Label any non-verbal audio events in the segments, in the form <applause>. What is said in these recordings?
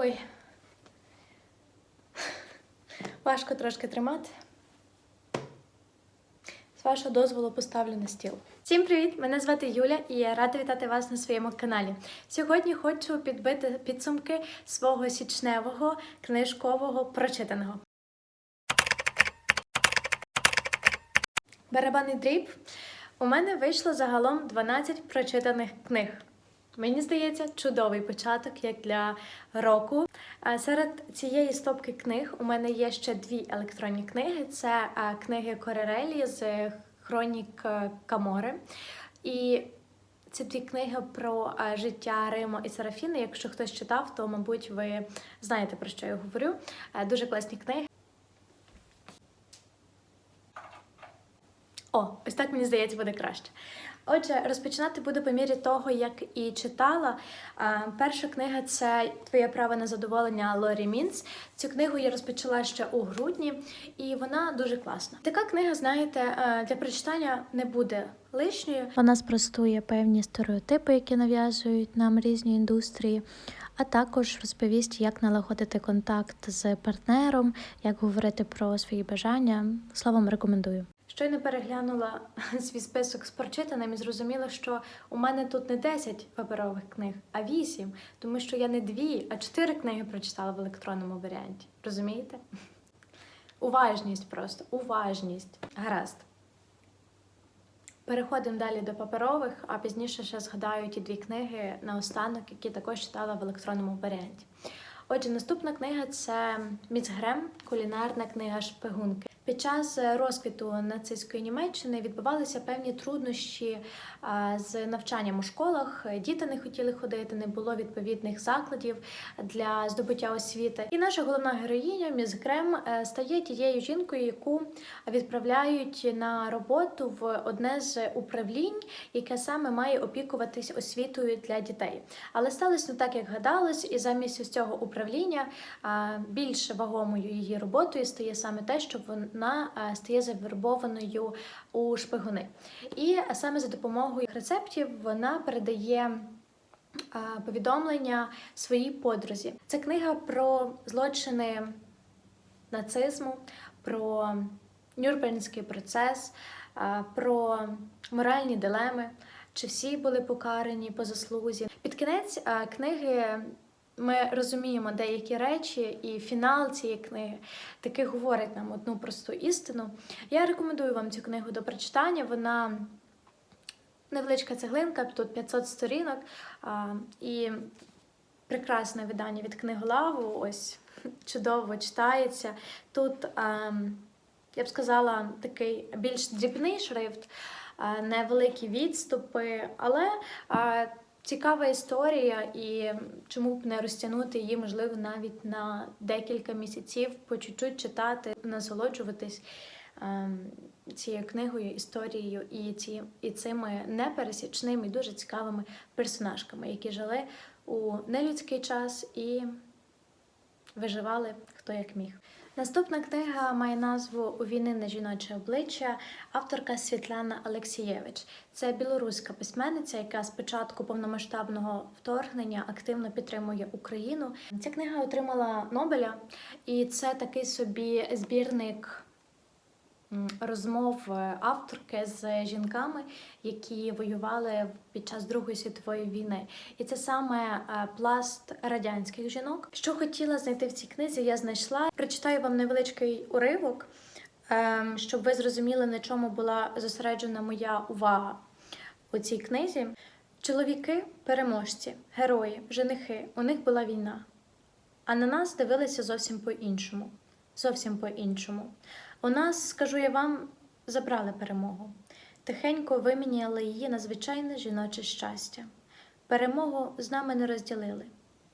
Ой. Важко трошки тримати. З вашого дозволу поставлю на стіл. Всім привіт! Мене звати Юля і я рада вітати вас на своєму каналі. Сьогодні хочу підбити підсумки свого січневого книжкового прочитаного. Барабанний дріб. У мене вийшло загалом 12 прочитаних книг. Мені здається, чудовий початок як для року. Серед цієї стопки книг у мене є ще дві електронні книги: це книги Коререлі з Хронік е, Камори. І це дві книги про життя Риму і Серафіни. Якщо хтось читав, то мабуть ви знаєте про що я говорю. Е, Дуже класні книги. О, ось так мені здається буде краще. Отже, розпочинати буду по мірі того, як і читала. Перша книга це Твоє право на задоволення Лорі Мінц. Цю книгу я розпочала ще у грудні, і вона дуже класна. Така книга, знаєте, е, для прочитання не буде лишньою. Вона спростує певні стереотипи, які нав'язують нам різні індустрії, а також розповість, як налагодити контакт з партнером, як говорити про свої бажання. Словом, рекомендую. Щойно переглянула <laughs> свій список з прочитаним і зрозуміла, що у мене тут не 10 паперових книг, а 8, тому що я не дві, а чотири книги прочитала в електронному варіанті. Розумієте? <laughs> Уважність просто, уважність. Гаразд. Переходимо далі до паперових, а пізніше ще згадаю ті дві книги наостанок, які також читала в електронному варіанті. Отже, наступна книга це Міц Грем, кулінарна книга шпигунки. Під час розквіту нацистської Німеччини відбувалися певні труднощі з навчанням у школах. Діти не хотіли ходити, не було відповідних закладів для здобуття освіти. І наша головна героїня Міс Грем е, стає тією жінкою, яку відправляють на роботу в одне з управлінь, яке саме має опікуватись освітою для дітей. Але сталося не так, як гадалось, і замість цього управління більш вагомою її роботою стає саме те, що вона а, стає завербованою у шпигуни. І саме за допомогою рецептів вона передає. Повідомлення своїй подрузі. Це книга про злочини нацизму, про Нюрнбернський процес, про моральні дилеми, чи всі були покарані по заслузі. Під кінець книги ми розуміємо деякі речі, і фінал цієї книги таки говорить нам одну просту істину. Я рекомендую вам цю книгу до прочитання. Вона невеличка цеглинка, тут 500 сторінок, і прекрасне видання від книголаву. Ось <laughs> чудово читається. Тут, я б сказала, такий більш дрібний шрифт, невеликі відступи, але цікава історія, і чому б не розтягнути її, можливо, навіть на декілька місяців, по чуть-чуть читати, насолоджуватись. ем, Цією книгою, історією і ці і цими непересічними, дуже цікавими персонажками, які жили у нелюдський час і виживали хто як міг. Наступна книга має назву У війни на жіноче обличчя, авторка Світлана Алексієвич. Це білоруська письменниця, яка з початку повномасштабного вторгнення активно підтримує Україну. Ця книга отримала Нобеля, і це такий собі збірник. Розмов е, авторки з жінками, які воювали під час Другої світової війни, і це саме е, пласт радянських жінок. Що хотіла знайти в цій книзі, я знайшла. Прочитаю вам невеличкий уривок, ем, щоб ви зрозуміли, на чому була зосереджена моя увага у цій книзі. Чоловіки, переможці, герої, женихи, у них була війна. А на нас дивилися зовсім по-іншому. Зовсім по-іншому. У нас, скажу я вам, забрали перемогу. Тихенько виміняли її на звичайне жіноче щастя. Перемогу з нами не розділили.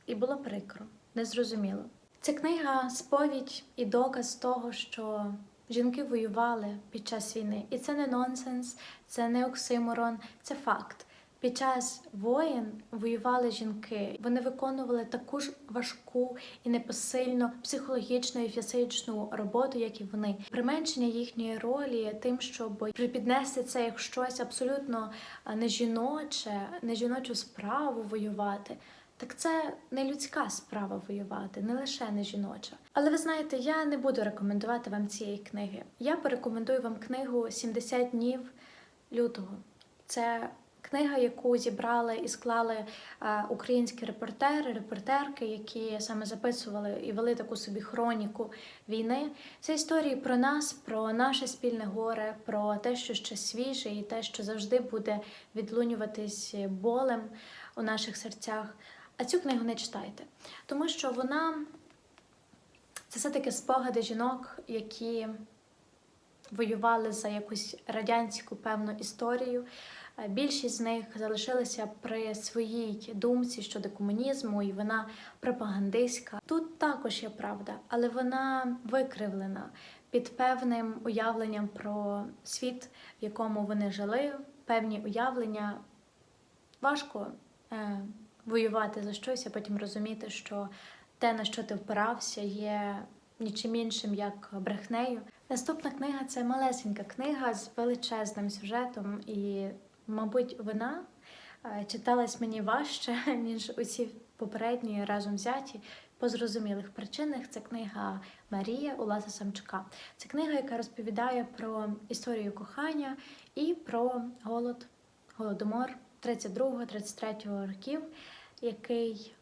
І було прикро, незрозуміло. Ця книга сповідь і доказ того, що жінки воювали під час війни. І це не нонсенс, це не оксиморон, це факт. Під час воєн воювали жінки. Вони виконували таку ж важку і непосильну психологічну і фізичну роботу, як і вони. Применшення їхньої ролі тим, щоб припіднести це як щось абсолютно не жіноче, не жіночу справу воювати. Так це не людська справа воювати, не лише не жіноча. Але ви знаєте, я не буду рекомендувати вам цієї книги. Я порекомендую вам книгу «70 днів лютого. Це книга, яку зібрали і склали е, українські репортери, репортерки, які саме записували і вели таку собі хроніку війни. Це історії про нас, про наше спільне горе, про те, що ще свіже, і те, що завжди буде відлунюватись болем у наших серцях. А цю книгу не читайте, тому що вона це все-таки спогади жінок, які воювали за якусь радянську певну історію. Більшість з них залишилися при своїй думці щодо комунізму, і вона пропагандистська. Тут також є правда, але вона викривлена під певним уявленням про світ, в якому вони жили, певні уявлення. Важко е, воювати за щось, а потім розуміти, що те, на що ти впирався, є нічим іншим, як брехнею. Наступна книга це малесенька книга з величезним сюжетом, і, мабуть, вона е, читалась мені важче, <laughs> ніж усі попередні разом взяті. По зрозумілих причинах це книга Марія Уласа Самчука. Це книга, яка розповідає про історію кохання і про голод, голодомор 32-33 років, який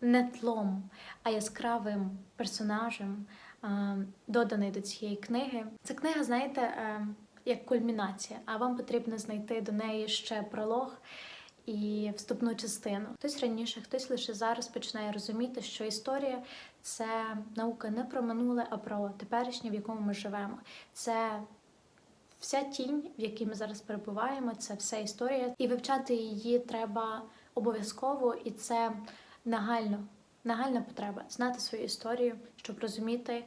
не тлом, а яскравим персонажем доданий до цієї книги. Ця книга, знаєте, е, як кульмінація, а вам потрібно знайти до неї ще пролог і вступну частину. Хтось раніше, хтось лише зараз починає розуміти, що історія це наука не про минуле, а про теперішнє, в якому ми живемо. Це вся тінь, в якій ми зараз перебуваємо, це вся історія, і вивчати її треба обов'язково, і це нагально, нагальна потреба знати свою історію, щоб розуміти,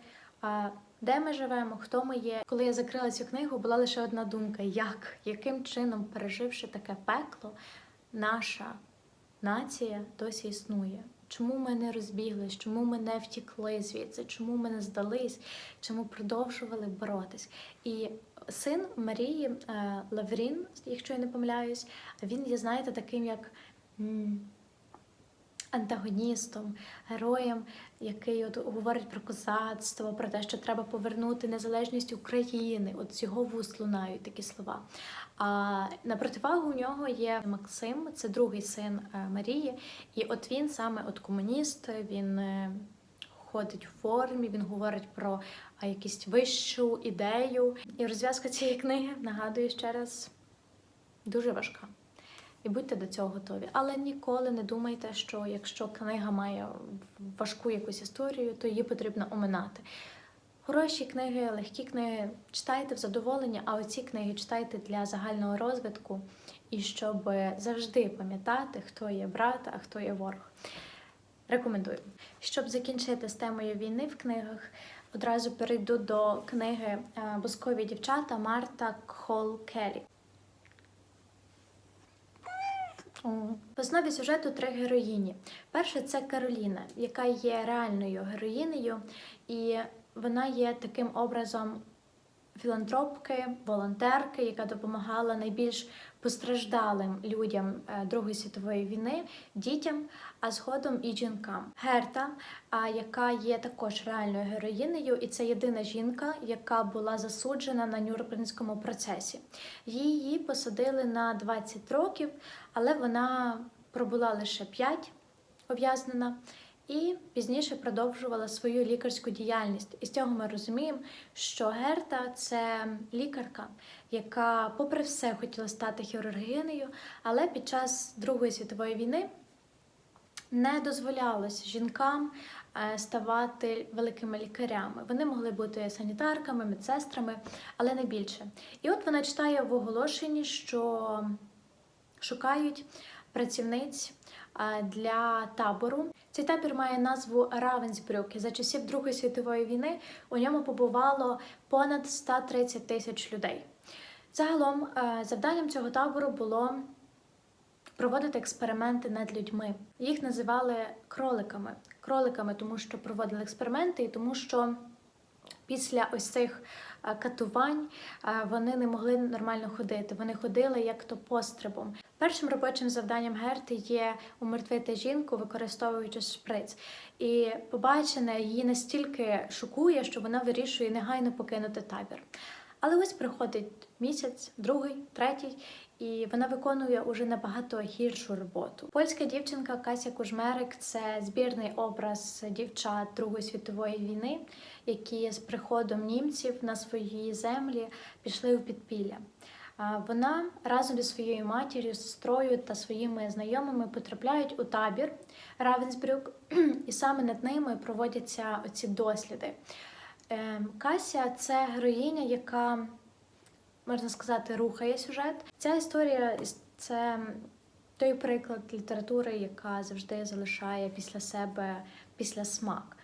де ми живемо, хто ми є. Коли я закрила цю книгу, була лише одна думка: як, яким чином, переживши таке пекло, наша нація досі існує. Чому ми не розбіглись, чому ми не втікли звідси, чому ми не здались, чому продовжували боротись? І син Марії е, Лаврін, якщо я не помиляюсь, він є, знаєте, таким як антагоністом, героєм, який от говорить про козацтво, про те, що треба повернути незалежність України. От з його вуст лунають такі слова. А на противагу у нього є Максим, це другий син е, Марії, і от він саме от комуніст, він. е, Ходить у формі, він говорить про якусь вищу ідею. І розв'язка цієї книги нагадую ще раз дуже важка. І будьте до цього готові. Але ніколи не думайте, що якщо книга має важку якусь історію, то її потрібно оминати. Хороші книги, легкі книги читайте в задоволення, а оці книги читайте для загального розвитку і щоб завжди пам'ятати, хто є брат, а хто є ворог. Рекомендую. Щоб закінчити з темою війни в книгах, одразу перейду до книги е, Бускові дівчата Марта Кхол Келі. О. В основі сюжету три героїні. Перша це Кароліна, яка є реальною героїнею, і вона є таким образом філантропки, волонтерки, яка допомагала найбільш постраждалим людям е, Другої світової війни, дітям, а згодом і жінкам. Герта, яка є також реальною героїнею, і це єдина жінка, яка була засуджена на Нюрнберзькому процесі. Її посадили на 20 років, але вона пробула лише 5 ув'язнена. І пізніше продовжувала свою лікарську діяльність. І з цього ми розуміємо, що Герта це лікарка, яка, попри все, хотіла стати хірургинею, але під час Другої світової війни не дозволялось жінкам е, ставати великими лікарями. Вони могли бути санітарками, медсестрами, але не більше. І от вона читає в оголошенні, що шукають працівниць для табору. Цей табір має назву Равенсбрюк. За часів Другої світової війни у ньому побувало понад 130 тисяч людей. Загалом е, завданням цього табору було проводити експерименти над людьми. Їх називали кроликами. Кроликами, тому що проводили експерименти, і тому що після ось цих е, катувань е, вони не могли нормально ходити. Вони ходили як то пострибом. Першим робочим завданням Герти є умертвити жінку, використовуючи шприц. І побачене її настільки шокує, що вона вирішує негайно покинути табір. Але ось приходить місяць, другий, третій, і вона виконує уже набагато гіршу роботу. Польська дівчинка Кася Кужмерик це збірний образ дівчат Другої світової війни, які з приходом німців на свої землі пішли у підпілля. Вона разом зі своєю матір'ю, сестрою та своїми знайомими потрапляють у табір Равенсбрюк, і саме над ними проводяться оці досліди. Ем, Кася це героїня, яка, можна сказати, рухає сюжет. Ця історія це той приклад літератури, яка завжди залишає після себе після смак.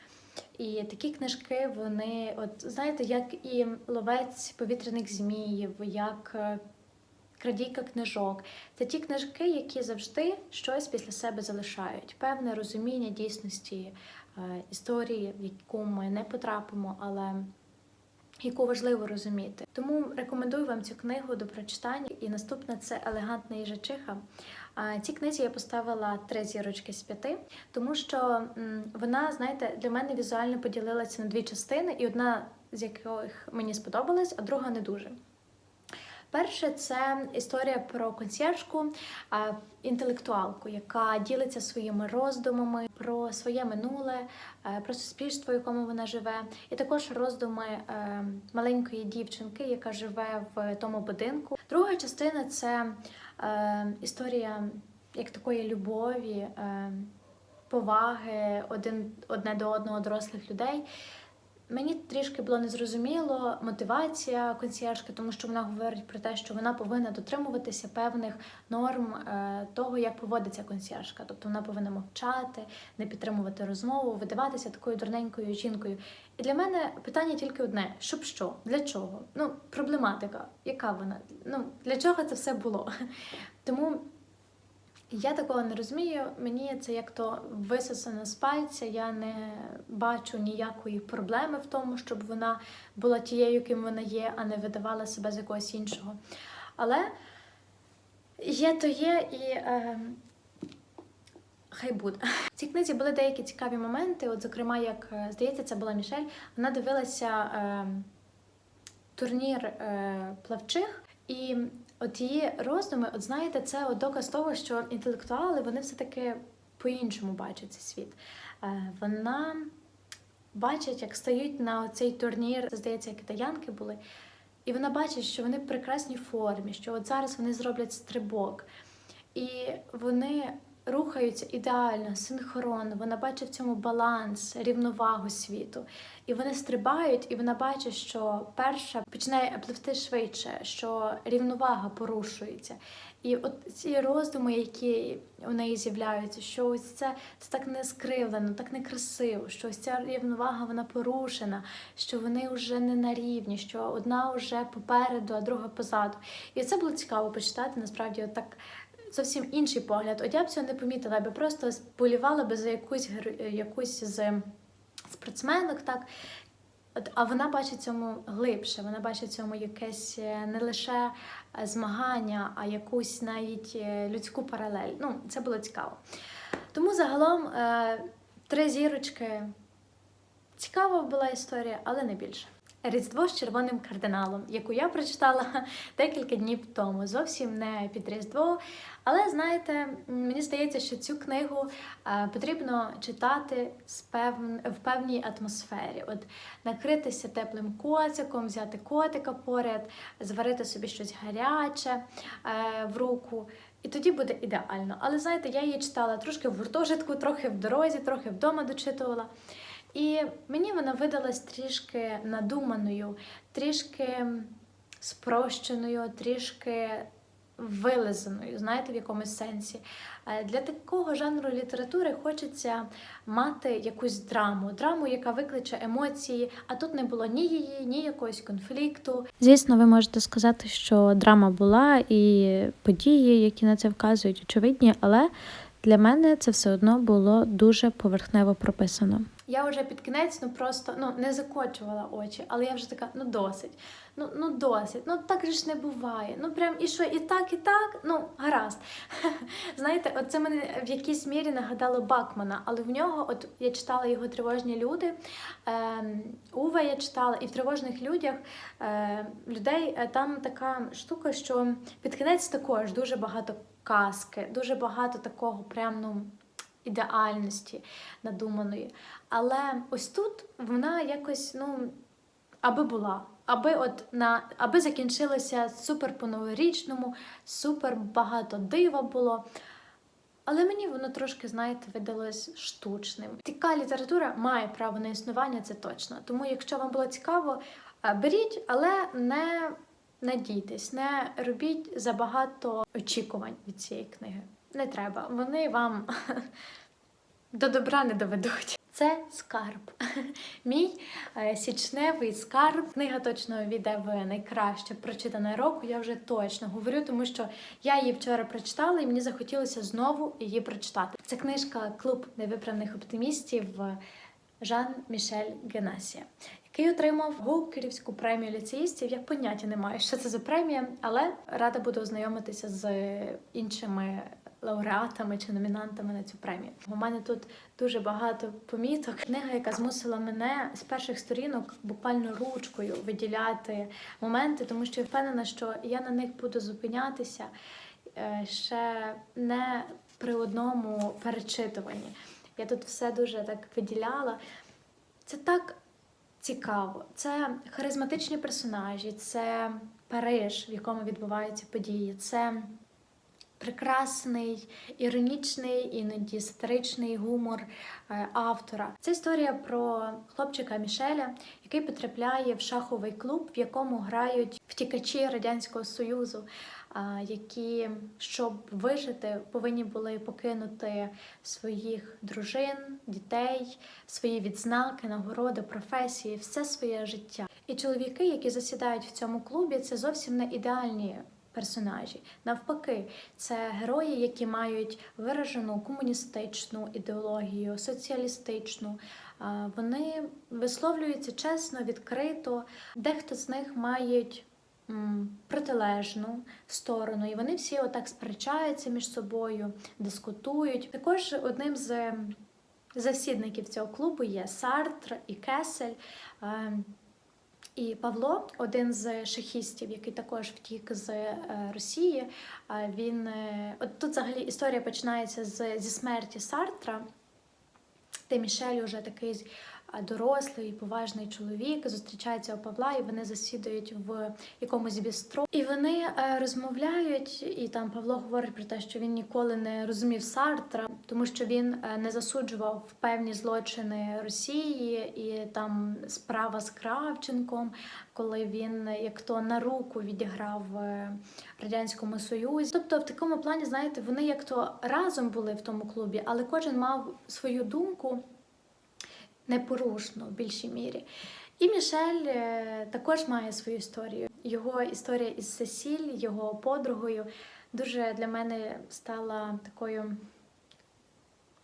І такі книжки, вони, от знаєте, як і ловець повітряних зміїв, як е, крадійка книжок. Це ті книжки, які завжди щось після себе залишають. Певне розуміння дійсності е, історії, в яку ми не потрапимо, але яку важливо розуміти. Тому рекомендую вам цю книгу до прочитання. І наступна це елегантна їжачиха. А Цій книзі я поставила три зірочки з п'яти, тому що вона, знаєте, для мене візуально поділилася на дві частини, і одна з яких мені сподобалась, а друга не дуже. Перше, це історія про консьержку, інтелектуалку, яка ділиться своїми роздумами про своє минуле, е, про суспільство, в якому вона живе, і також роздуми е, маленької дівчинки, яка живе в тому будинку. Друга частина це е, історія як такої любові, поваги один одне до одного дорослих людей. Мені трішки було незрозуміло мотивація консьєржки, тому що вона говорить про те, що вона повинна дотримуватися певних норм е, того, як поводиться консьєржка. Тобто вона повинна мовчати, не підтримувати розмову, видаватися такою дурненькою жінкою. І для мене питання тільки одне: щоб що? Для чого? Ну, проблематика, яка вона? Ну, для чого це все було? <laughs> Тому я такого не розумію. Мені це як то висосано з пальця. Я не бачу ніякої проблеми в тому, щоб вона була тією, ким вона є, а не видавала себе за когось іншого. Але є то є і. Е, Хай буде. В цій книзі були деякі цікаві моменти. От, зокрема, як е, здається, це була Мішель. Вона дивилася е, турнір е, плавчих, і от її роздуми, от знаєте, це от доказ того, що інтелектуали вони все-таки по-іншому бачать цей світ. Е, вона бачить, як стають на цей турнір, це здається, китаянки були. І вона бачить, що вони в прекрасній формі, що от зараз вони зроблять стрибок. І вони рухаються ідеально, синхронно. Вона бачить в цьому баланс, рівновагу світу. І вони стрибають, і вона бачить, що перша починає пливти швидше, що рівновага порушується. І от ці роздуми, які у неї з'являються, що ось це, це так не скривлено, так некрасиво, що ось ця рівновага вона порушена, що вони вже не на рівні, що одна вже попереду, а друга позаду. І це було цікаво почитати. Насправді, от так зовсім інший погляд. От я б цього не помітила, я би просто болівала би за якусь геро- якусь з спортсменок, так. От, а вона бачить цьому глибше, вона бачить цьому якесь е, не лише е, змагання, а якусь навіть е, людську паралель. Ну, це було цікаво. Тому загалом е, три зірочки. Цікава була історія, але не більше. Різдво з червоним кардиналом, яку я прочитала <laughs> декілька днів тому. Зовсім не під Різдво. Але знаєте, мені здається, що цю книгу е, потрібно читати з певн... в певній атмосфері. От накритися теплим коциком, взяти котика поряд, зварити собі щось гаряче е, в руку. І тоді буде ідеально. Але знаєте, я її читала трошки в гуртожитку, трохи в дорозі, трохи вдома дочитувала. І мені вона видалась трішки надуманою, трішки спрощеною, трішки вилизаною, знаєте, в якомусь сенсі. Для такого жанру літератури хочеться мати якусь драму, драму, яка викличе емоції, а тут не було ні її, ні якогось конфлікту, Звісно, ви можете сказати, що драма була і події, які на це вказують, очевидні, але Для мене це все одно було дуже поверхнево прописано. Я вже під кінець ну просто ну не закочувала очі, але я вже така, ну досить. Ну, ну досить, ну так же ж не буває. Ну прям і що, і так, і так, ну гаразд. <laughs> Знаєте, от це мене в якійсь мірі нагадало Бакмана, але в нього, от я читала його тривожні люди. Е, Уве я читала, і в тривожних людях е, людей там така штука, що під кінець також дуже багато казки, дуже багато такого прям ну, ідеальності надуманої. Але ось тут вона якось, ну, аби була. Аби от на аби закінчилося супер по новорічному, супер багато дива було. Але мені воно трошки, знаєте, видалось штучним. Така література має право на існування, це точно. Тому, якщо вам було цікаво, е, беріть, але не надійтесь, не робіть забагато очікувань від цієї книги. Не треба. Вони вам <laughs> до добра не доведуть. Це скарб. <laughs> Мій е, січневий скарб. Книга точно війде в найкраще прочитане року. Я вже точно говорю, тому що я її вчора прочитала, і мені захотілося знову її прочитати. Це книжка Клуб невиправних оптимістів Жан Мішель Генасія, який отримав Гоукерівську премію ліцеїстів. Я поняття не маю, що це за премія, але рада буду ознайомитися з іншими лауреатами чи номінантами на цю премію. У мене тут дуже багато поміток. Книга, яка змусила мене з перших сторінок буквально ручкою виділяти моменти, тому що я впевнена, що я на них буду зупинятися е, ще не при одному перечитуванні. Я тут все дуже так виділяла. Це так цікаво. Це харизматичні персонажі, це Париж, в якому відбуваються події. Це прекрасний, іронічний, іноді сатиричний гумор е, автора. Це історія про хлопчика Мішеля, який потрапляє в шаховий клуб, в якому грають втікачі Радянського Союзу, які, щоб вижити, повинні були покинути своїх дружин, дітей, свої відзнаки, нагороди, професії, все своє життя. І чоловіки, які засідають в цьому клубі, це зовсім не ідеальні персонажі. Навпаки, це герої, які мають виражену комуністичну ідеологію, соціалістичну. Вони висловлюються чесно, відкрито. Дехто з них мають протилежну сторону, і вони всі отак сперечаються між собою, дискутують. Також одним з завсідників цього клубу є Сартр і Кесель. І Павло, один з шахістів, який також втік з е, Росії, е, він е, от тут взагалі історія починається з, зі смерті Сартра, де Мішель уже такий дорослий, поважний чоловік, зустрічається у Павла, і вони засідають в якомусь бістро. І вони е, розмовляють, і там Павло говорить про те, що він ніколи не розумів Сартра, тому що він е, не засуджував певні злочини Росії, і там справа з Кравченком, коли він як то на руку відіграв е, радянському союзі. Тобто, в такому плані, знаєте, вони як то разом були в тому клубі, але кожен мав свою думку непорушну в більшій мірі. І Мішель е, також має свою історію. Його історія із Сесіль, його подругою, дуже для мене стала такою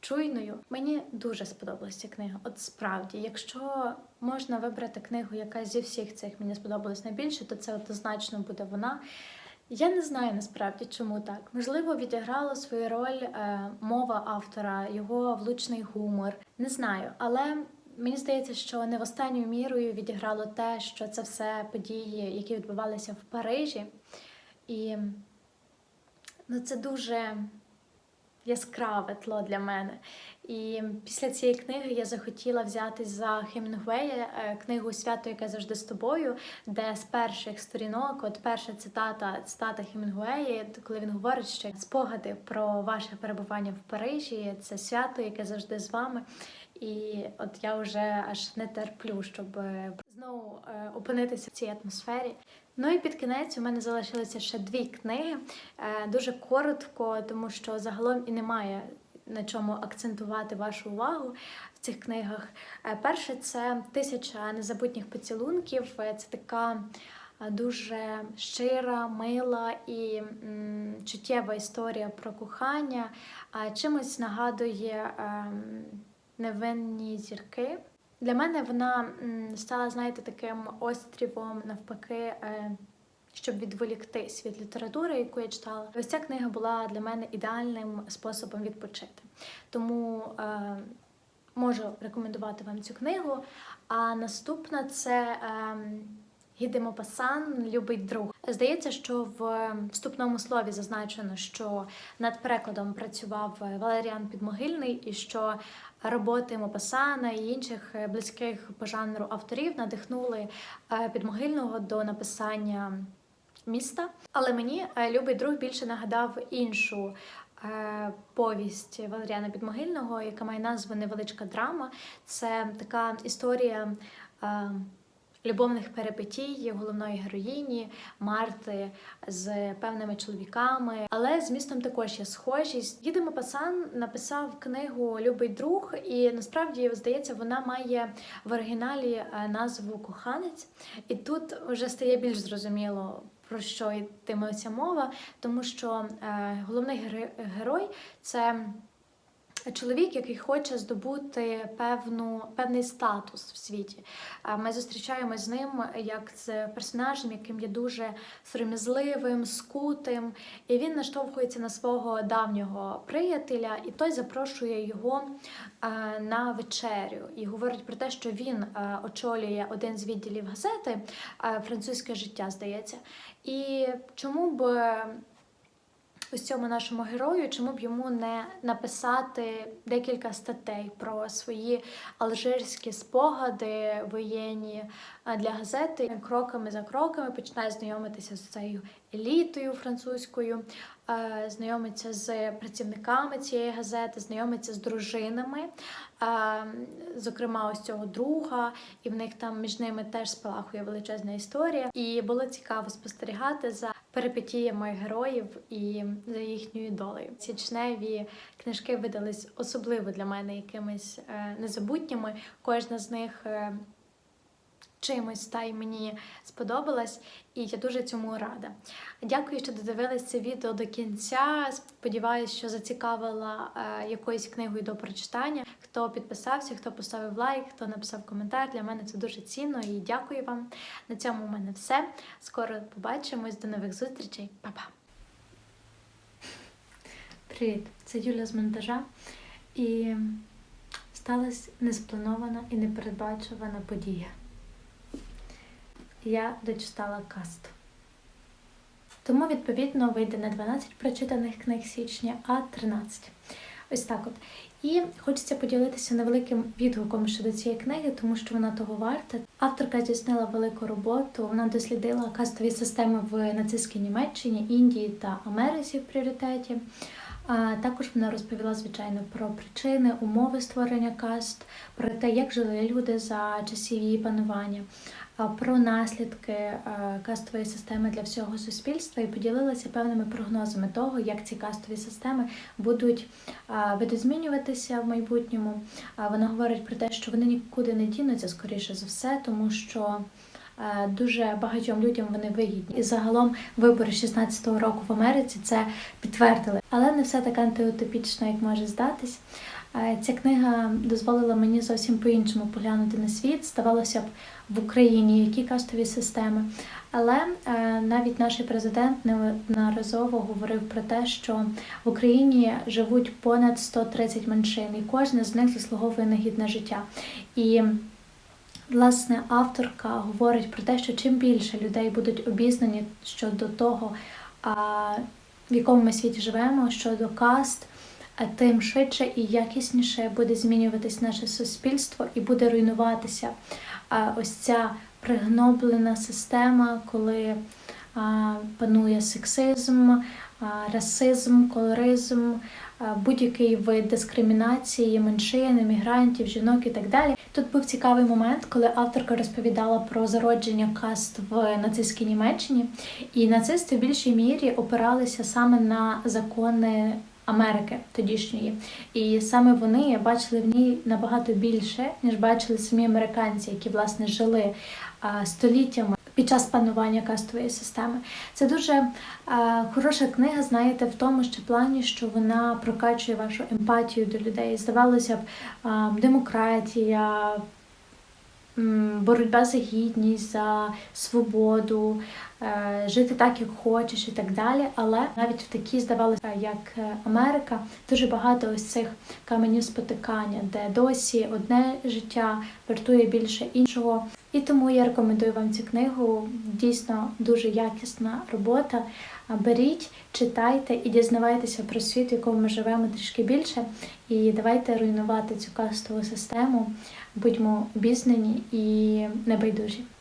чуйною. Мені дуже сподобалася книга. От справді, якщо можна вибрати книгу, яка зі всіх цих мені сподобалась найбільше, то це однозначно буде вона. Я не знаю насправді, чому так. Можливо, відіграла свою роль е, мова автора, його влучний гумор. Не знаю, але мені здається, що не в останньою мірою відіграло те, що це все події, які відбувалися в Парижі. І ну, це дуже яскраве тло для мене. І після цієї книги я захотіла взяти за Хемінгуея е, книгу Свято, яке завжди з тобою, де з перших сторінок, от перша цитата цитата Хемінгуея, коли він говорить, що спогади про ваше перебування в Парижі це свято, яке завжди з вами. І от я вже аж не терплю, щоб знову е, опинитися в цій атмосфері. Ну і під кінець у мене залишилися ще дві книги. Е, Дуже коротко, тому що загалом і немає на чому акцентувати вашу увагу в цих книгах. Е, Перше це Тисяча незабутніх поцілунків. Е, Це така дуже щира, мила і чуттєва історія про кохання. Чимось нагадує ем, невинні зірки. Для мене вона стала, знаєте, таким острівом навпаки. Е, щоб відволіктись від літератури, яку я читала, ось ця книга була для мене ідеальним способом відпочити. Тому е, можу рекомендувати вам цю книгу. А наступна це е, Гіде Мопасан Любить друг. Здається, що в вступному слові зазначено, що над перекладом працював Валеріан Підмогильний і що роботи Мопасана і інших е, близьких по жанру авторів надихнули е, Підмогильного до написання міста. Але мені е, любий друг більше нагадав іншу повість Валеріана Підмогильного, яка має назву Невеличка драма. Це така історія. Любовних перипетій головної героїні Марти з певними чоловіками, але з містом також є схожість. Гідемо Пасан написав книгу Любий друг, і насправді здається, вона має в оригіналі е, назву Коханець, і тут вже стає більш зрозуміло про що йтиме ця мова, тому що е, головний герой це. Чоловік, який хоче здобути певну, певний статус в світі. Ми зустрічаємось з ним як з персонажем, яким є дуже сором'язливим, скутим, і він наштовхується на свого давнього приятеля, і той запрошує його на вечерю і говорить про те, що він очолює один з відділів газети Французьке життя, здається. І чому б ось цьому нашому герою, чому б йому не написати декілька статей про свої алжирські спогади воєнні для газети. Кроками за кроками починає знайомитися з цією елітою французькою, е, знайомиться з працівниками цієї газети, знайомиться з дружинами, е, зокрема, ось цього друга, і в них там між ними теж спалахує величезна історія. І було цікаво спостерігати за перипетіями героїв і за їхньою долею. Ці чневі книжки видались особливо для мене якимись е, незабутніми. Кожна з них. Чимось та й мені сподобалась, і я дуже цьому рада. Дякую, що додивились це відео до кінця. Сподіваюсь, що зацікавила е, якоюсь книгою до прочитання. Хто підписався, хто поставив лайк, хто написав коментар. Для мене це дуже цінно і дякую вам. На цьому у мене все. Скоро побачимось. До нових зустрічей. Па-па! Привіт, це Юля з монтажа. І сталася неспланована і непередбачувана подія. Я дочитала каст. Тому, відповідно, вийде не 12 прочитаних книг січня, а 13. Ось так от. І хочеться поділитися невеликим відгуком щодо цієї книги, тому що вона того варта. Авторка здійснила велику роботу. Вона дослідила кастові системи в нацистській Німеччині, Індії та Америці в пріоритеті. А також вона розповіла, звичайно, про причини, умови створення каст, про те, як жили люди за часів її панування, про наслідки е, кастової системи для всього суспільства і поділилася певними прогнозами того, як ці кастові системи будуть видозмінюватися в майбутньому. Вона говорить про те, що вони нікуди не дінуться, скоріше за все, тому що. е, Дуже багатьом людям вони вигідні. І загалом вибори 16-го року в Америці це підтвердили. Але не все так антиутопічно, як може здатись. Е, Ця книга дозволила мені зовсім по-іншому поглянути на світ. Здавалося б, в Україні які кастові системи. Але е, навіть наш президент неодноразово говорив про те, що в Україні живуть понад 130 меншин, і кожна з них заслуговує на гідне життя. І Власне, авторка говорить про те, що чим більше людей будуть обізнані щодо того, в якому ми світі живемо, щодо каст, а тим швидше і якісніше буде змінюватись наше суспільство і буде руйнуватися ось ця пригноблена система, коли панує сексизм, расизм, колоризм, будь-який вид дискримінації меншин, іммігрантів, жінок і так далі. Тут був цікавий момент, коли авторка розповідала про зародження каст в нацистській Німеччині, і нацисти в більшій мірі опиралися саме на закони Америки тодішньої. І саме вони бачили в ній набагато більше, ніж бачили самі американці, які власне жили століттями під час панування кастової системи. Це дуже хороша книга, знаєте, в тому що плані, що вона прокачує вашу емпатію до людей. Здавалося б, демократія, боротьба за гідність, за свободу, е, жити так, як хочеш, і так далі. Але навіть в такій, здавалося, як е, Америка, дуже багато ось цих каменів спотикання, де досі одне життя вартує більше іншого. І тому я рекомендую вам цю книгу. Дійсно дуже якісна робота. Беріть, читайте і дізнавайтеся про світ, в якому ми живемо трішки більше. І давайте руйнувати цю кастову систему. Будьмо обізнані і небайдужі.